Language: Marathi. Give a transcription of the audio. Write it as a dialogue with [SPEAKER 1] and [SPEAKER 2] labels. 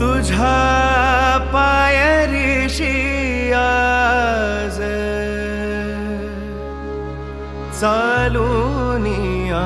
[SPEAKER 1] तुझा पायरीशी आज चालूनिया